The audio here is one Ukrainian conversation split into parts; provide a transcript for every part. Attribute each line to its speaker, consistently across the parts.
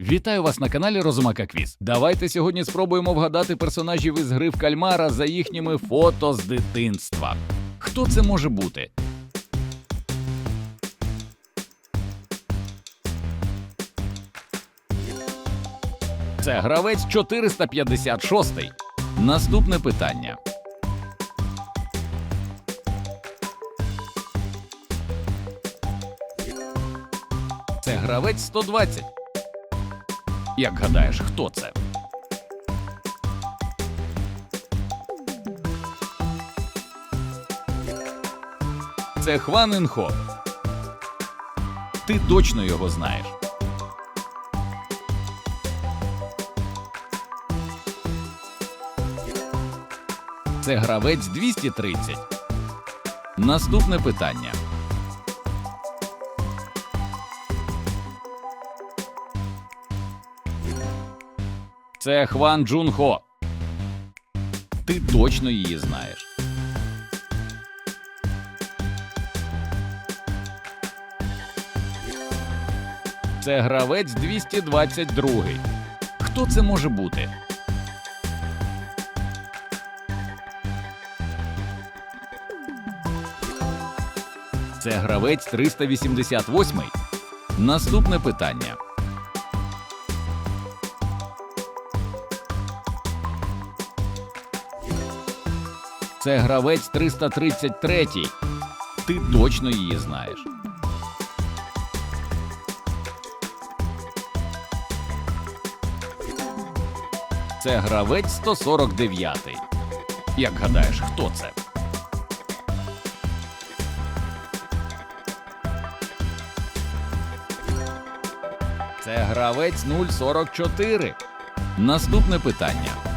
Speaker 1: Вітаю вас на каналі Розумака Квіз. Давайте сьогодні спробуємо вгадати персонажів із гри в кальмара за їхніми фото з дитинства. Хто це може бути? Це гравець 456. Наступне питання. Це гравець 120. Як гадаєш, хто це? Це Хван Інхо. Ти точно його знаєш. Це гравець 230. Наступне питання. Це Хван Джун Хо. Ти точно її знаєш. Це гравець 222. Хто це може бути? Це гравець 388. Наступне питання. Це гравець 333. Ти точно її знаєш. Це гравець 149. Як гадаєш, хто це? Це гравець 044. Наступне питання.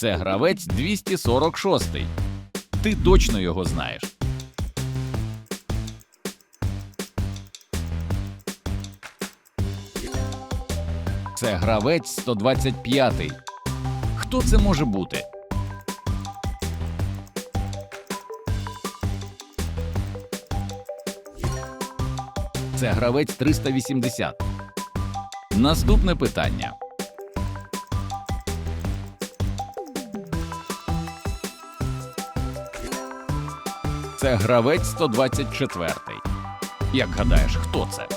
Speaker 1: Це гравець 246. Ти точно його знаєш. Це гравець 125. Хто це може бути? Це гравець 380. Наступне питання. Це гравець 124. Як гадаєш, хто це?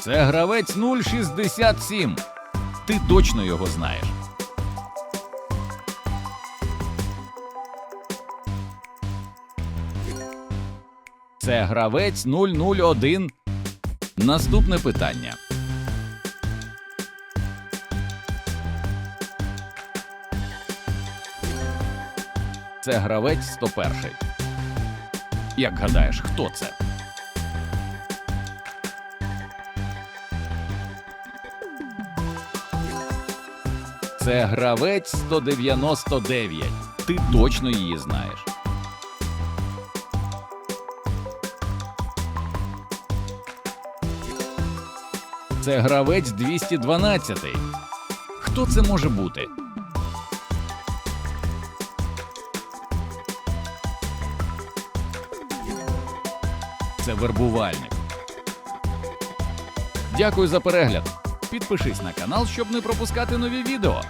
Speaker 1: Це гравець 067. Ти точно його знаєш. Це гравець 001. Наступне питання. Це гравець 101. Як гадаєш, хто це? Це гравець 199. Ти точно її знаєш. Це гравець 212. Хто це може бути? Це вербувальник. Дякую за перегляд. Підпишись на канал, щоб не пропускати нові відео.